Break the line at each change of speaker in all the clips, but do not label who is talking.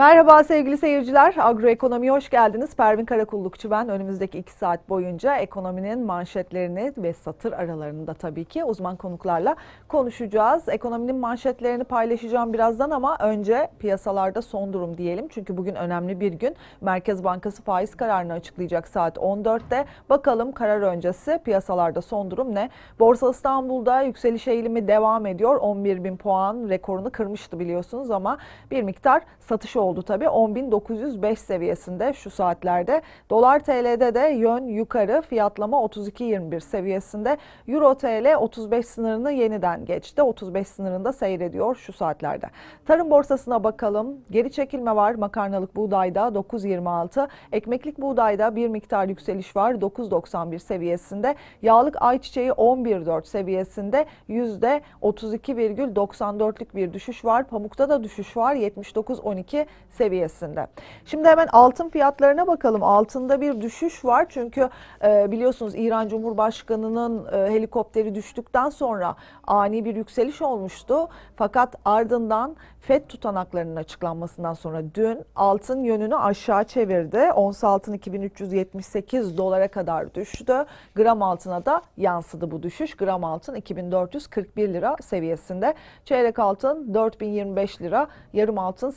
Merhaba sevgili seyirciler. Agroekonomiye hoş geldiniz. Pervin Karakullukçu ben. Önümüzdeki iki saat boyunca ekonominin manşetlerini ve satır aralarını da tabii ki uzman konuklarla konuşacağız. Ekonominin manşetlerini paylaşacağım birazdan ama önce piyasalarda son durum diyelim. Çünkü bugün önemli bir gün. Merkez Bankası faiz kararını açıklayacak saat 14'te. Bakalım karar öncesi piyasalarda son durum ne? Borsa İstanbul'da yükseliş eğilimi devam ediyor. 11 bin puan rekorunu kırmıştı biliyorsunuz ama bir miktar satış oldu tabii. 10.905 seviyesinde şu saatlerde. Dolar TL'de de yön yukarı fiyatlama 32.21 seviyesinde. Euro TL 35 sınırını yeniden geçti. 35 sınırında seyrediyor şu saatlerde. Tarım borsasına bakalım. Geri çekilme var makarnalık buğdayda 9.26. Ekmeklik buğdayda bir miktar yükseliş var 9.91 seviyesinde. Yağlık ayçiçeği 11.4 seviyesinde %32,94'lük bir düşüş var. Pamukta da düşüş var 79.12 seviyesinde. Şimdi hemen altın fiyatlarına bakalım. Altında bir düşüş var çünkü e, biliyorsunuz İran Cumhurbaşkanı'nın e, helikopteri düştükten sonra ani bir yükseliş olmuştu. Fakat ardından FED tutanaklarının açıklanmasından sonra dün altın yönünü aşağı çevirdi. Ons altın 2378 dolara kadar düştü. Gram altına da yansıdı bu düşüş. Gram altın 2441 lira seviyesinde. Çeyrek altın 4025 lira. Yarım altın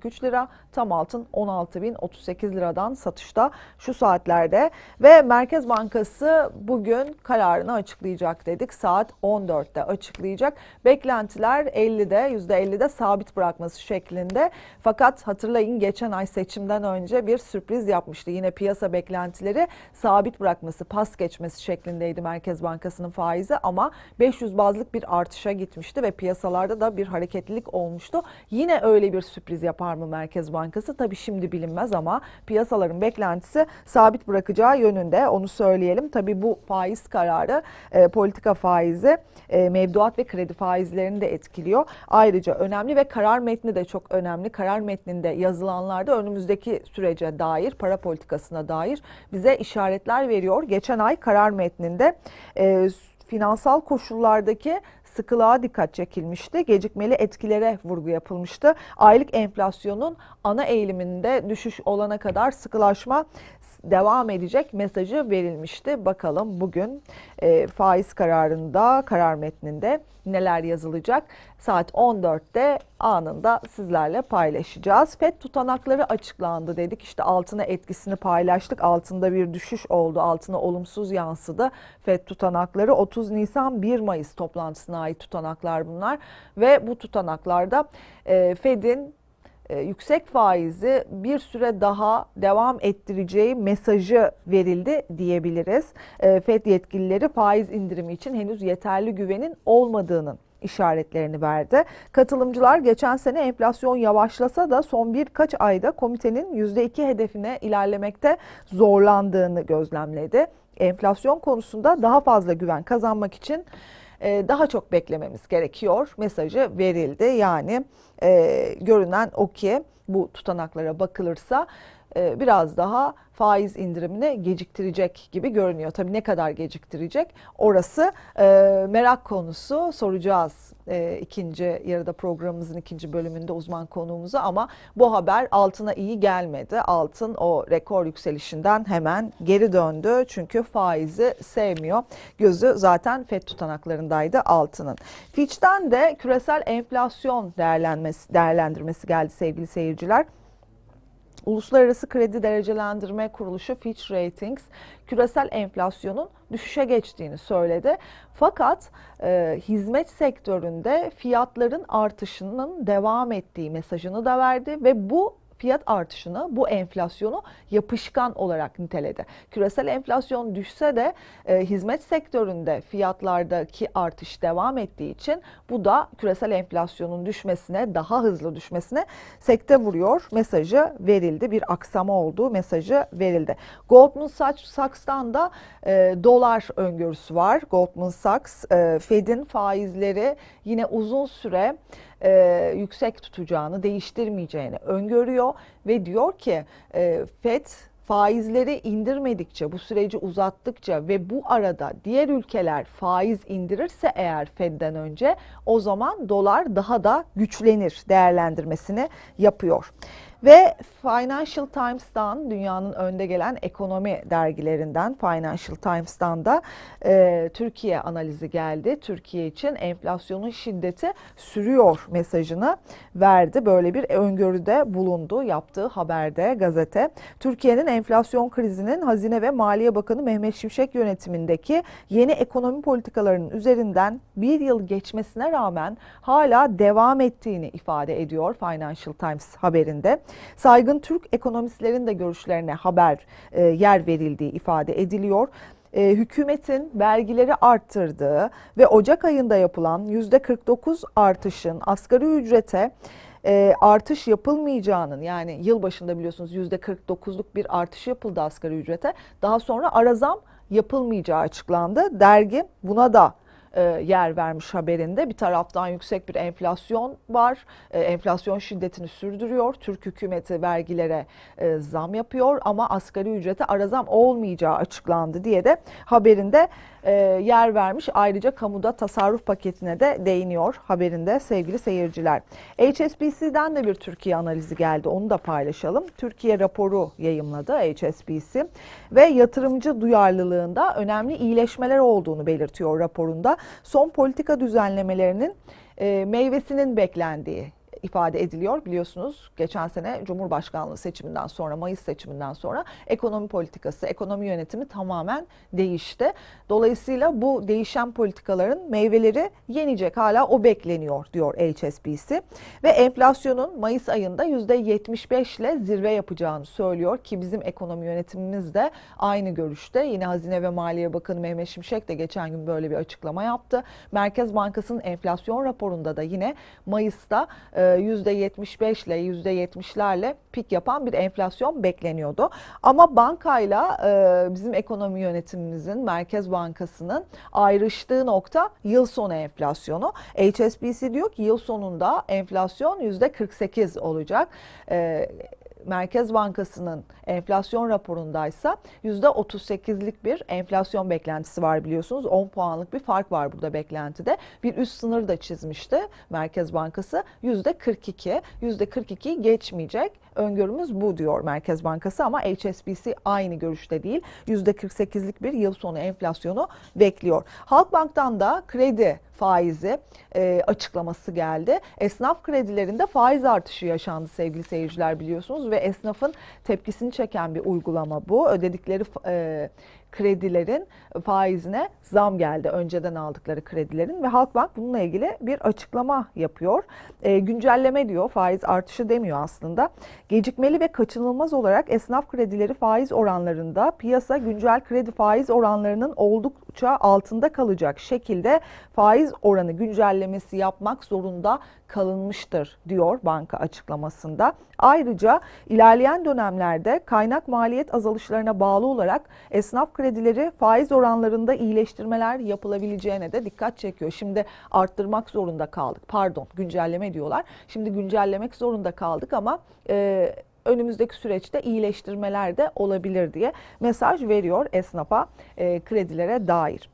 8043 lira. Tam altın 16038 liradan satışta şu saatlerde. Ve Merkez Bankası bugün kararını açıklayacak dedik. Saat 14'te açıklayacak. Beklentiler 50'de %50'de sabit bırakması şeklinde. Fakat hatırlayın geçen ay seçimden önce bir sürpriz yapmıştı. Yine piyasa beklentileri sabit bırakması, pas geçmesi şeklindeydi Merkez Bankası'nın faizi ama 500 bazlık bir artışa gitmişti ve piyasalarda da bir hareketlilik olmuştu. Yine öyle bir sürpriz yapar mı Merkez Bankası? Tabii şimdi bilinmez ama piyasaların beklentisi sabit bırakacağı yönünde onu söyleyelim. Tabii bu faiz kararı e, politika faizi, e, mevduat ve kredi faizlerini de etkiliyor. Ayrıca önemli ve karar metni de çok önemli. Karar metninde yazılanlarda önümüzdeki sürece dair, para politikasına dair bize işaretler veriyor. Geçen ay karar metninde e, finansal koşullardaki sıkılığa dikkat çekilmişti. Gecikmeli etkilere vurgu yapılmıştı. Aylık enflasyonun ana eğiliminde düşüş olana kadar sıkılaşma devam edecek mesajı verilmişti. Bakalım bugün e, faiz kararında, karar metninde neler yazılacak? Saat 14'te anında sizlerle paylaşacağız. FED tutanakları açıklandı dedik. İşte altına etkisini paylaştık. Altında bir düşüş oldu. Altına olumsuz yansıdı. FED tutanakları 30 Nisan 1 Mayıs toplantısına ait tutanaklar bunlar. Ve bu tutanaklarda e, FED'in e, yüksek faizi bir süre daha devam ettireceği mesajı verildi diyebiliriz. E, FED yetkilileri faiz indirimi için henüz yeterli güvenin olmadığının işaretlerini verdi. Katılımcılar geçen sene enflasyon yavaşlasa da son birkaç ayda komitenin %2 hedefine ilerlemekte zorlandığını gözlemledi. Enflasyon konusunda daha fazla güven kazanmak için e, daha çok beklememiz gerekiyor mesajı verildi. Yani e, görünen o ki bu tutanaklara bakılırsa e, biraz daha faiz indirimini geciktirecek gibi görünüyor. Tabii ne kadar geciktirecek orası e, merak konusu soracağız e, ikinci yarıda programımızın ikinci bölümünde uzman konuğumuzu ama bu haber altına iyi gelmedi. Altın o rekor yükselişinden hemen geri döndü çünkü faizi sevmiyor. Gözü zaten FED tutanaklarındaydı altının. Fitch'ten de küresel enflasyon değerlendirmesi geldi sevgili seyirciler. Uluslararası Kredi Derecelendirme Kuruluşu Fitch Ratings küresel enflasyonun düşüşe geçtiğini söyledi. Fakat e, hizmet sektöründe fiyatların artışının devam ettiği mesajını da verdi ve bu fiyat artışını, bu enflasyonu yapışkan olarak niteledi. Küresel enflasyon düşse de e, hizmet sektöründe fiyatlardaki artış devam ettiği için bu da küresel enflasyonun düşmesine, daha hızlı düşmesine sekte vuruyor mesajı verildi. Bir aksama olduğu mesajı verildi. Goldman Sachs'tan da e, dolar öngörüsü var. Goldman Sachs, e, Fed'in faizleri yine uzun süre e, yüksek tutacağını, değiştirmeyeceğini öngörüyor ve diyor ki e, FED faizleri indirmedikçe, bu süreci uzattıkça ve bu arada diğer ülkeler faiz indirirse eğer Fed'den önce o zaman dolar daha da güçlenir değerlendirmesini yapıyor. Ve Financial Times'tan dünyanın önde gelen ekonomi dergilerinden Financial Times'tan da e, Türkiye analizi geldi. Türkiye için enflasyonun şiddeti sürüyor mesajını verdi. Böyle bir öngörüde bulundu yaptığı haberde gazete. Türkiye'nin enflasyon krizinin Hazine ve Maliye Bakanı Mehmet Şimşek yönetimindeki yeni ekonomi politikalarının üzerinden bir yıl geçmesine rağmen hala devam ettiğini ifade ediyor Financial Times haberinde. Saygın Türk ekonomistlerin de görüşlerine haber e, yer verildiği ifade ediliyor e, hükümetin vergileri arttırdığı ve Ocak ayında yapılan %49 artışın asgari ücrete e, artış yapılmayacağının yani yıl başında biliyorsunuz %49'luk bir artış yapıldı asgari ücrete. Daha sonra ara zam yapılmayacağı açıklandı. Dergi buna da e, yer vermiş haberinde. Bir taraftan yüksek bir enflasyon var. E, enflasyon şiddetini sürdürüyor. Türk hükümeti vergilere e, zam yapıyor ama asgari ücrete ara zam olmayacağı açıklandı diye de haberinde yer vermiş. Ayrıca kamuda tasarruf paketine de değiniyor haberinde sevgili seyirciler. HSBC'den de bir Türkiye analizi geldi. Onu da paylaşalım. Türkiye raporu yayımladı HSBC ve yatırımcı duyarlılığında önemli iyileşmeler olduğunu belirtiyor raporunda. Son politika düzenlemelerinin e, meyvesinin beklendiği ifade ediliyor. Biliyorsunuz geçen sene Cumhurbaşkanlığı seçiminden sonra, Mayıs seçiminden sonra ekonomi politikası, ekonomi yönetimi tamamen değişti. Dolayısıyla bu değişen politikaların meyveleri yenecek hala o bekleniyor diyor HSBC. Ve enflasyonun Mayıs ayında %75 ile zirve yapacağını söylüyor ki bizim ekonomi yönetimimiz de aynı görüşte. Yine Hazine ve Maliye Bakanı Mehmet Şimşek de geçen gün böyle bir açıklama yaptı. Merkez Bankası'nın enflasyon raporunda da yine Mayıs'ta e, %75 ile %70'lerle pik yapan bir enflasyon bekleniyordu. Ama bankayla e, bizim ekonomi yönetimimizin, Merkez Bankası'nın ayrıştığı nokta yıl sonu enflasyonu. HSBC diyor ki yıl sonunda enflasyon %48 olacak. Merkez Bankası'nın enflasyon raporundaysa %38'lik bir enflasyon beklentisi var biliyorsunuz. 10 puanlık bir fark var burada beklentide. Bir üst sınır da çizmişti Merkez Bankası. %42. %42'yi geçmeyecek. Öngörümüz bu diyor Merkez Bankası ama HSBC aynı görüşte değil. %48'lik bir yıl sonu enflasyonu bekliyor. Halkbank'tan da kredi faizi e, açıklaması geldi. Esnaf kredilerinde faiz artışı yaşandı sevgili seyirciler biliyorsunuz ve esnafın tepkisini çeken bir uygulama bu. Ödedikleri e, kredilerin faizine zam geldi. Önceden aldıkları kredilerin ve Halkbank bununla ilgili bir açıklama yapıyor. E, güncelleme diyor, faiz artışı demiyor aslında. Gecikmeli ve kaçınılmaz olarak esnaf kredileri faiz oranlarında piyasa güncel kredi faiz oranlarının oldukça altında kalacak şekilde faiz oranı güncellemesi yapmak zorunda kalınmıştır diyor banka açıklamasında. Ayrıca ilerleyen dönemlerde kaynak maliyet azalışlarına bağlı olarak esnaf kredileri faiz oranlarında iyileştirmeler yapılabileceğine de dikkat çekiyor. Şimdi arttırmak zorunda kaldık. Pardon, güncelleme diyorlar. Şimdi güncellemek zorunda kaldık ama e, önümüzdeki süreçte iyileştirmeler de olabilir diye mesaj veriyor esnafa e, kredilere dair.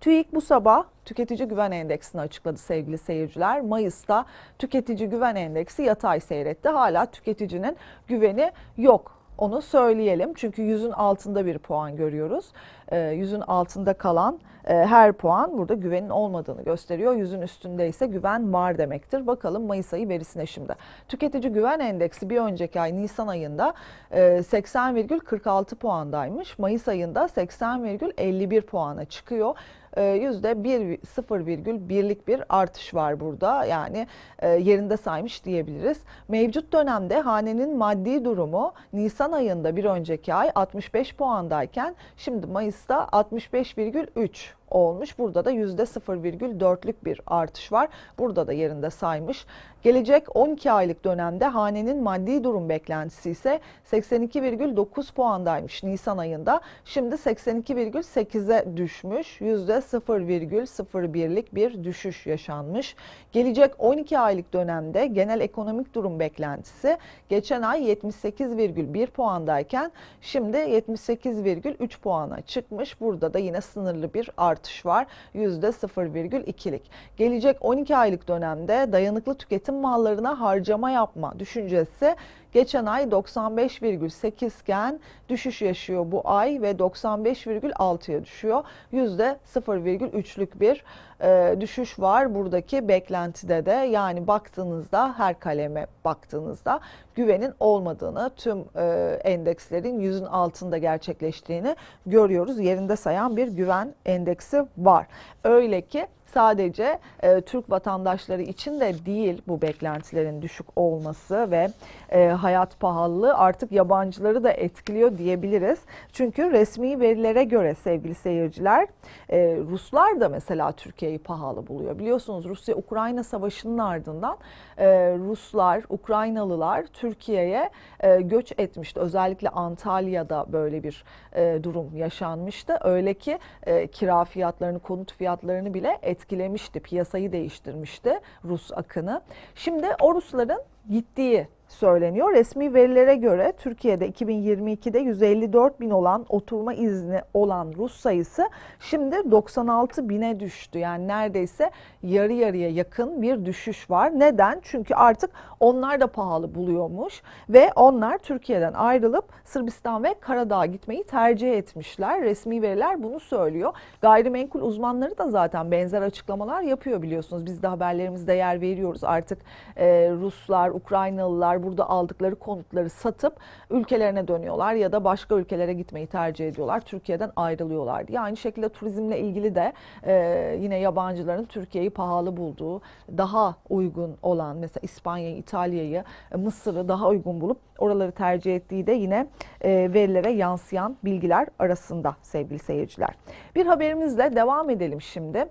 TÜİK bu sabah tüketici güven endeksini açıkladı sevgili seyirciler. Mayıs'ta tüketici güven endeksi yatay seyretti. Hala tüketicinin güveni yok. Onu söyleyelim çünkü yüzün altında bir puan görüyoruz. E, yüzün altında kalan e, her puan burada güvenin olmadığını gösteriyor. Yüzün üstünde ise güven var demektir. Bakalım Mayıs ayı verisine şimdi. Tüketici güven endeksi bir önceki ay Nisan ayında e, 80,46 puandaymış. Mayıs ayında 80,51 puana çıkıyor. Yüzde bir, 0,1'lik bir artış var burada. Yani e, yerinde saymış diyebiliriz. Mevcut dönemde hanenin maddi durumu Nisan ayında bir önceki ay 65 puandayken şimdi Mayıs'ta 65,3 olmuş. Burada da %0,4'lük bir artış var. Burada da yerinde saymış. Gelecek 12 aylık dönemde hanenin maddi durum beklentisi ise 82,9 puandaymış Nisan ayında. Şimdi 82,8'e düşmüş. %0,01'lik bir düşüş yaşanmış. Gelecek 12 aylık dönemde genel ekonomik durum beklentisi geçen ay 78,1 puandayken şimdi 78,3 puana çıkmış. Burada da yine sınırlı bir artış artış var. %0,2'lik. Gelecek 12 aylık dönemde dayanıklı tüketim mallarına harcama yapma düşüncesi geçen ay 95,8 iken düşüş yaşıyor bu ay ve 95,6'ya düşüyor. %0,3'lük bir e, düşüş var buradaki beklentide de. Yani baktığınızda her kaleme baktığınızda güvenin olmadığını, tüm e, endekslerin yüzün altında gerçekleştiğini görüyoruz. Yerinde sayan bir güven endeksi var. Öyle ki sadece e, Türk vatandaşları için de değil bu beklentilerin düşük olması ve e, hayat pahalılığı artık yabancıları da etkiliyor diyebiliriz. Çünkü resmi verilere göre sevgili seyirciler e, Ruslar da mesela Türkiye'yi pahalı buluyor. Biliyorsunuz Rusya-Ukrayna savaşının ardından e, Ruslar, Ukraynalılar Türkiye'ye e, göç etmişti. Özellikle Antalya'da böyle bir e, durum yaşanmıştı. Öyle ki e, kira fiyatlarını, konut fiyatlarını bile etkilemişti. Piyasayı değiştirmişti Rus akını. Şimdi o Rusların gittiği söyleniyor. Resmi verilere göre Türkiye'de 2022'de 154 bin olan oturma izni olan Rus sayısı şimdi 96 bine düştü. Yani neredeyse yarı yarıya yakın bir düşüş var. Neden? Çünkü artık onlar da pahalı buluyormuş ve onlar Türkiye'den ayrılıp Sırbistan ve Karadağ'a gitmeyi tercih etmişler. Resmi veriler bunu söylüyor. Gayrimenkul uzmanları da zaten benzer açıklamalar yapıyor biliyorsunuz. Biz de haberlerimizde yer veriyoruz. Artık e, Ruslar, Ukraynalılar burada aldıkları konutları satıp ülkelerine dönüyorlar ya da başka ülkelere gitmeyi tercih ediyorlar. Türkiye'den ayrılıyorlar diye. Aynı şekilde turizmle ilgili de e, yine yabancıların Türkiye'yi pahalı bulduğu, daha uygun olan mesela İspanya'yı, İtalya'yı, e, Mısır'ı daha uygun bulup oraları tercih ettiği de yine e, verilere yansıyan bilgiler arasında sevgili seyirciler. Bir haberimizle devam edelim şimdi.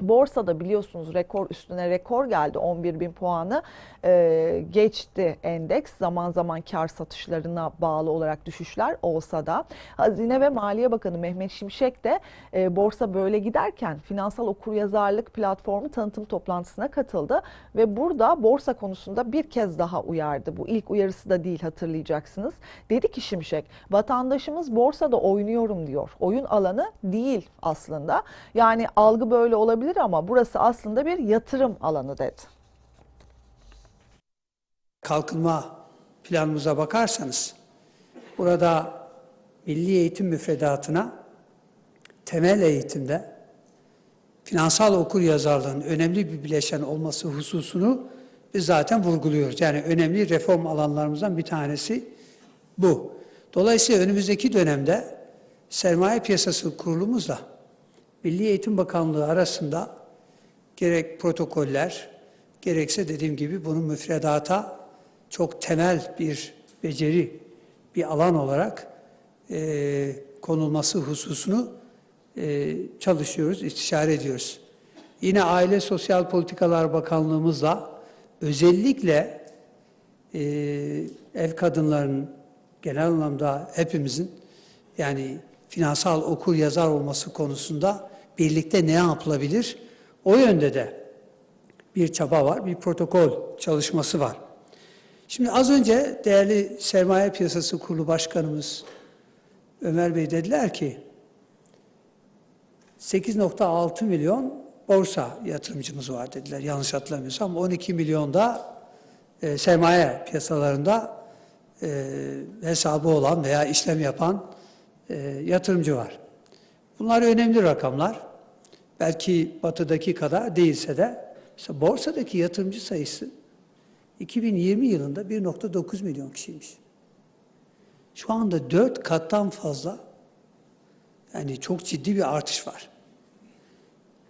Borsada biliyorsunuz rekor üstüne rekor geldi 11 bin puanı e, geçti endeks zaman zaman kar satışlarına bağlı olarak düşüşler olsa da Hazine ve Maliye Bakanı Mehmet Şimşek de e, borsa böyle giderken finansal okuryazarlık platformu tanıtım toplantısına katıldı ve burada borsa konusunda bir kez daha uyardı. Bu ilk uyarısı da değil hatırlayacaksınız. Dedi ki Şimşek vatandaşımız borsada oynuyorum diyor. Oyun alanı değil aslında. Yani algı böyle olabilir ama burası aslında bir yatırım alanı dedi.
kalkınma planımıza bakarsanız burada milli eğitim müfredatına temel eğitimde finansal okur yazarlığın önemli bir bileşen olması hususunu biz zaten vurguluyoruz. Yani önemli reform alanlarımızdan bir tanesi bu. Dolayısıyla önümüzdeki dönemde sermaye piyasası kurulumuzla Milli Eğitim Bakanlığı arasında gerek protokoller, gerekse dediğim gibi bunun müfredata çok temel bir beceri, bir alan olarak e, konulması hususunu e, çalışıyoruz, istişare ediyoruz. Yine Aile Sosyal Politikalar Bakanlığımızla özellikle e, ev kadınlarının genel anlamda hepimizin yani finansal okur yazar olması konusunda birlikte ne yapılabilir? O yönde de bir çaba var, bir protokol çalışması var. Şimdi az önce değerli Sermaye Piyasası Kurulu Başkanımız Ömer Bey dediler ki 8.6 milyon borsa yatırımcımız var dediler yanlış hatırlamıyorsam 12 milyon da e, sermaye piyasalarında e, hesabı olan veya işlem yapan e, yatırımcı var. Bunlar önemli rakamlar. Belki batıdaki kadar değilse de işte borsadaki yatırımcı sayısı 2020 yılında 1.9 milyon kişiymiş. Şu anda 4 kattan fazla yani çok ciddi bir artış var.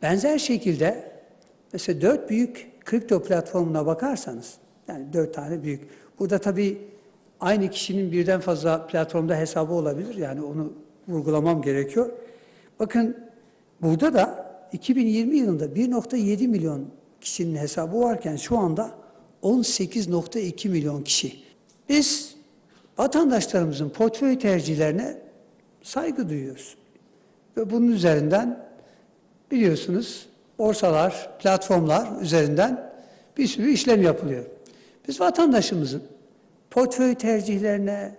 Benzer şekilde mesela 4 büyük kripto platformuna bakarsanız yani 4 tane büyük. Burada tabii aynı kişinin birden fazla platformda hesabı olabilir. Yani onu vurgulamam gerekiyor. Bakın burada da 2020 yılında 1.7 milyon kişinin hesabı varken şu anda 18.2 milyon kişi. Biz vatandaşlarımızın portföy tercihlerine saygı duyuyoruz. Ve bunun üzerinden biliyorsunuz borsalar, platformlar üzerinden bir sürü işlem yapılıyor. Biz vatandaşımızın portföy tercihlerine,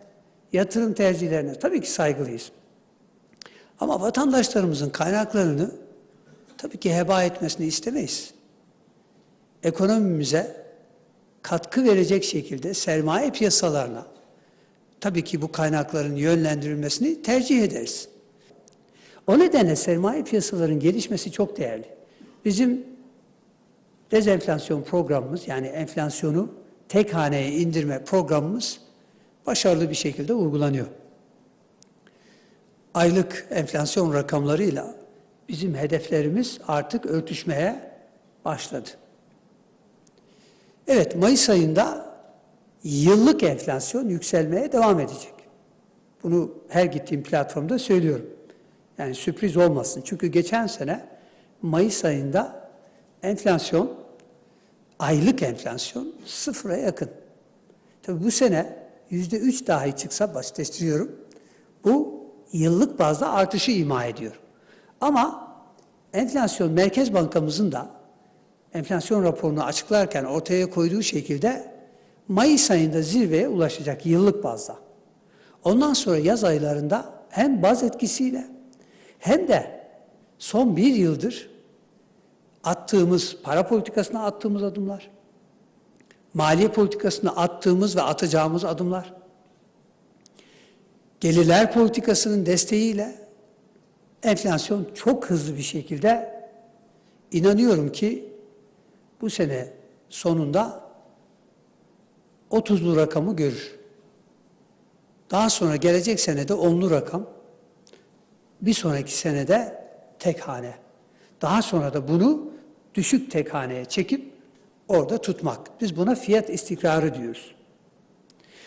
yatırım tercihlerine tabii ki saygılıyız. Ama vatandaşlarımızın kaynaklarını tabii ki heba etmesini istemeyiz. Ekonomimize katkı verecek şekilde sermaye piyasalarına tabii ki bu kaynakların yönlendirilmesini tercih ederiz. O nedenle sermaye piyasalarının gelişmesi çok değerli. Bizim dezenflasyon programımız yani enflasyonu tek haneye indirme programımız başarılı bir şekilde uygulanıyor. Aylık enflasyon rakamlarıyla bizim hedeflerimiz artık örtüşmeye başladı. Evet, Mayıs ayında yıllık enflasyon yükselmeye devam edecek. Bunu her gittiğim platformda söylüyorum. Yani sürpriz olmasın. Çünkü geçen sene Mayıs ayında enflasyon, aylık enflasyon sıfıra yakın. Tabii bu sene yüzde üç dahi çıksa basitleştiriyorum. Bu yıllık bazda artışı ima ediyor. Ama enflasyon Merkez Bankamızın da enflasyon raporunu açıklarken ortaya koyduğu şekilde Mayıs ayında zirveye ulaşacak yıllık bazda. Ondan sonra yaz aylarında hem baz etkisiyle hem de son bir yıldır attığımız, para politikasına attığımız adımlar, maliye politikasına attığımız ve atacağımız adımlar, gelirler politikasının desteğiyle enflasyon çok hızlı bir şekilde inanıyorum ki bu sene sonunda 30'lu rakamı görür. Daha sonra gelecek senede 10'lu rakam, bir sonraki senede tek hane. Daha sonra da bunu düşük tek haneye çekip orada tutmak. Biz buna fiyat istikrarı diyoruz.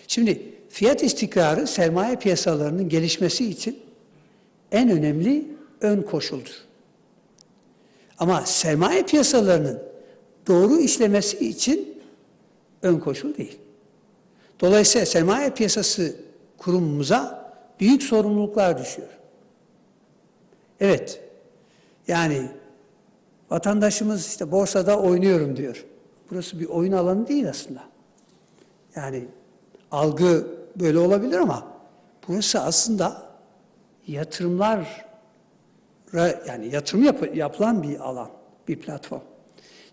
Şimdi fiyat istikrarı sermaye piyasalarının gelişmesi için en önemli ön koşuldur. Ama sermaye piyasalarının doğru işlemesi için ön koşul değil. Dolayısıyla sermaye piyasası kurumumuza büyük sorumluluklar düşüyor. Evet, yani vatandaşımız işte borsada oynuyorum diyor. Burası bir oyun alanı değil aslında. Yani algı böyle olabilir ama burası aslında yatırımlar yani yatırım yap, yapılan bir alan, bir platform.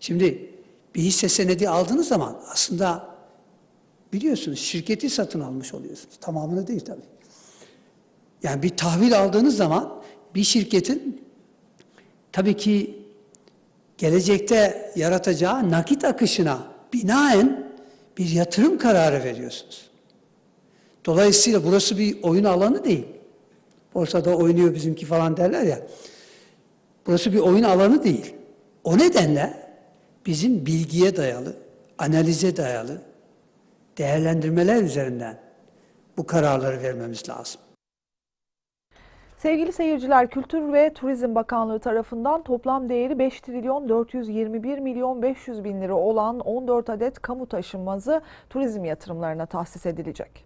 Şimdi bir hisse senedi aldığınız zaman aslında biliyorsunuz şirketi satın almış oluyorsunuz. Tamamını değil tabii. Yani bir tahvil aldığınız zaman bir şirketin tabii ki gelecekte yaratacağı nakit akışına binaen bir yatırım kararı veriyorsunuz. Dolayısıyla burası bir oyun alanı değil. Borsada oynuyor bizimki falan derler ya. Burası bir oyun alanı değil. O nedenle bizim bilgiye dayalı, analize dayalı değerlendirmeler üzerinden bu kararları vermemiz lazım.
Sevgili seyirciler, Kültür ve Turizm Bakanlığı tarafından toplam değeri 5 trilyon 421 milyon 500 bin lira olan 14 adet kamu taşınmazı turizm yatırımlarına tahsis edilecek.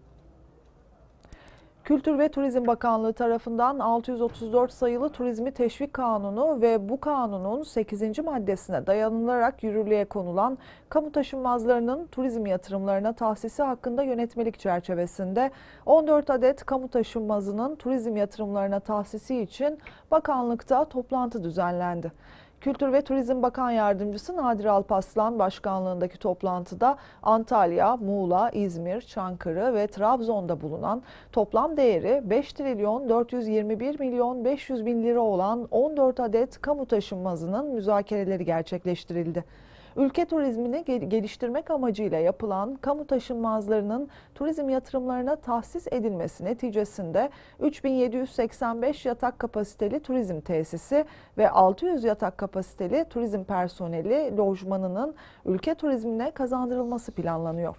Kültür ve Turizm Bakanlığı tarafından 634 sayılı Turizmi Teşvik Kanunu ve bu kanunun 8. maddesine dayanılarak yürürlüğe konulan kamu taşınmazlarının turizm yatırımlarına tahsisi hakkında yönetmelik çerçevesinde 14 adet kamu taşınmazının turizm yatırımlarına tahsisi için bakanlıkta toplantı düzenlendi. Kültür ve Turizm Bakan Yardımcısı Nadir Alpaslan başkanlığındaki toplantıda Antalya, Muğla, İzmir, Çankırı ve Trabzon'da bulunan toplam değeri 5 trilyon 421 milyon 500 bin lira olan 14 adet kamu taşınmazının müzakereleri gerçekleştirildi. Ülke turizmini gel- geliştirmek amacıyla yapılan kamu taşınmazlarının turizm yatırımlarına tahsis edilmesi neticesinde 3785 yatak kapasiteli turizm tesisi ve 600 yatak kapasiteli turizm personeli lojmanının ülke turizmine kazandırılması planlanıyor.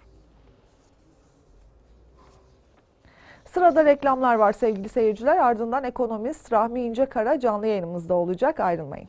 Sırada reklamlar var sevgili seyirciler. Ardından ekonomist Rahmi İncekara canlı yayınımızda olacak. Ayrılmayın.